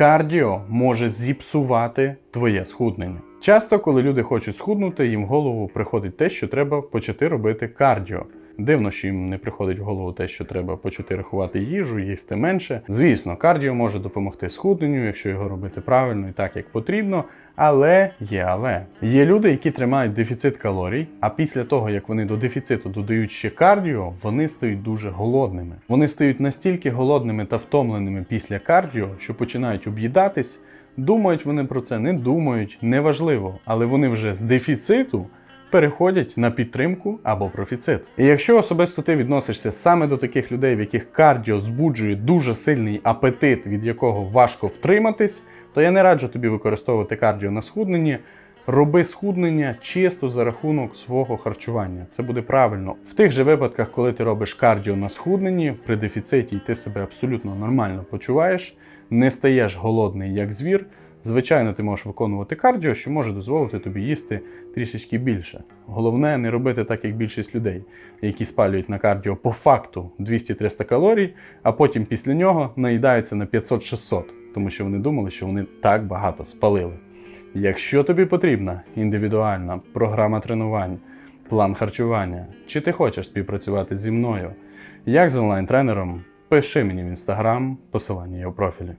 Кардіо може зіпсувати твоє схуднення. Часто, коли люди хочуть схуднути, їм в голову приходить те, що треба почати робити кардіо. Дивно, що їм не приходить в голову те, що треба почати рахувати їжу, їсти менше. Звісно, кардіо може допомогти схудненню, якщо його робити правильно і так, як потрібно. Але є але. Є люди, які тримають дефіцит калорій, а після того, як вони до дефіциту додають ще кардіо, вони стають дуже голодними. Вони стають настільки голодними та втомленими після кардіо, що починають об'їдатись. Думають вони про це, не думають, неважливо, але вони вже з дефіциту переходять на підтримку або профіцит. І якщо особисто ти відносишся саме до таких людей, в яких кардіо збуджує дуже сильний апетит, від якого важко втриматись, то я не раджу тобі використовувати кардіо на схудненні. Роби схуднення чисто за рахунок свого харчування. Це буде правильно. В тих же випадках, коли ти робиш кардіо на схудненні, при дефіциті ти себе абсолютно нормально почуваєш, не стаєш голодний як звір. Звичайно, ти можеш виконувати кардіо, що може дозволити тобі їсти трішечки більше. Головне не робити так, як більшість людей, які спалюють на кардіо по факту 200-300 калорій, а потім після нього наїдаються на 500-600, тому що вони думали, що вони так багато спалили. Якщо тобі потрібна індивідуальна програма тренувань, план харчування, чи ти хочеш співпрацювати зі мною, як з онлайн-тренером, пиши мені в інстаграм, посилання є у профілі.